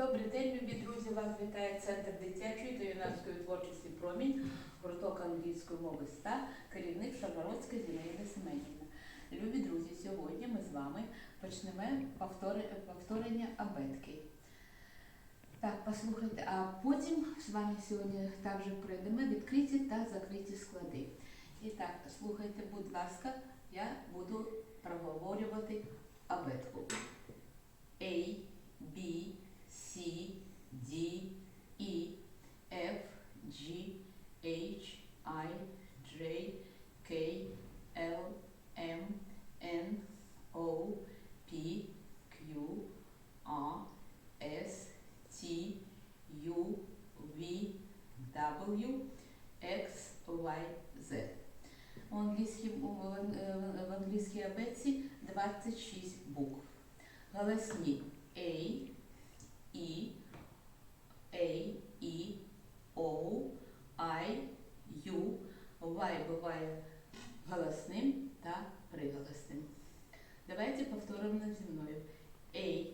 Добрий день, любі друзі! Вас вітає Центр дитячої та юнацької творчості Промінь, гурток англійської мови СТА, керівник Шаргородська Зінаїда Семенівна. Любі друзі, сьогодні ми з вами почнемо повторення абетки. Так, послухайте, а потім з вами сьогодні також пройдемо відкриті та закриті склади. І так, слухайте, будь ласка, я буду проговорювати абетку. A, B, C, D, E, F, G, H, I, J, K, L, M, N, O, P, Q, R, S, T, U, V, W, X, Y, Z. В англійській, в, ан- в англійській абетці 26 букв. Голосні A, E, A, E, O, I, U, Y буває голосним та приголосним. Давайте повторимо зі мною. A,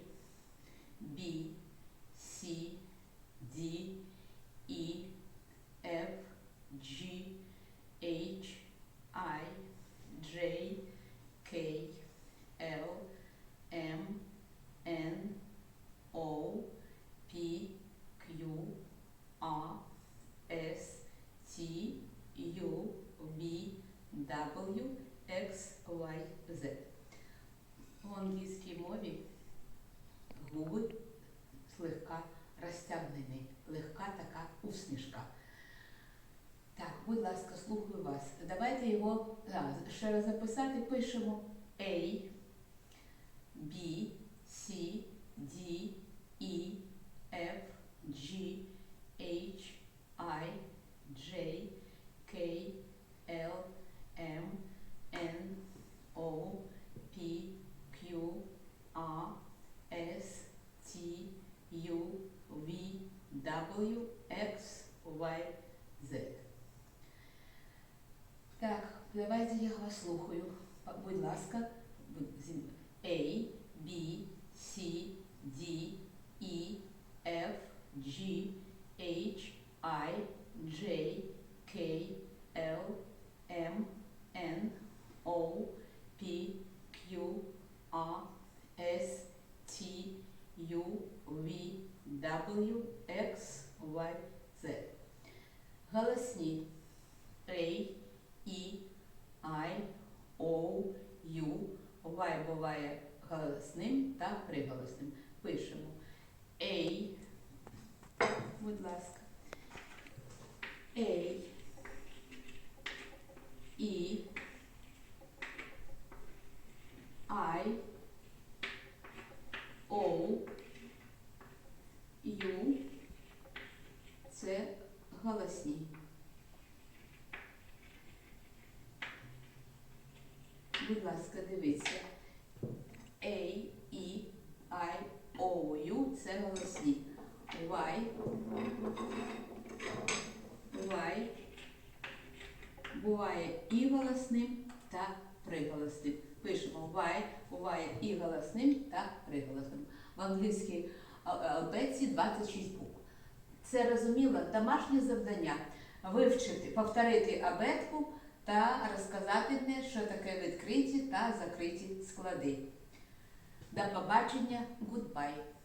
W, X, Y, Z. В англійській мові губи слегка розтягнені, легка така усмішка. Так, будь ласка, слухаю вас. Давайте його а, ще раз записати. Пишемо A, B, C, D, W, X, Y, Z. Так, давайте я вас слухаю. Будь ласка, A, B, C, D, E, F, G, H, I, J, K, L, M, N, O, P, Q, R, S, T, U, V, W, X, Z. Голосні. A, E, I, O, U, Y буває голосним та приголосним. Пишемо. A, будь ласка, E, I, O, U, це голосні. Будь ласка, дивіться. A, E, I, O, U – це голосні. Y, Y буває і голосним та приголосним. Пишемо Y буває і голосним та приголосним. В англійській а- алфавіті 26 букв. Це розуміло домашнє завдання вивчити, повторити абетку та розказати мені, що таке відкриті та закриті склади. До побачення, goodbye!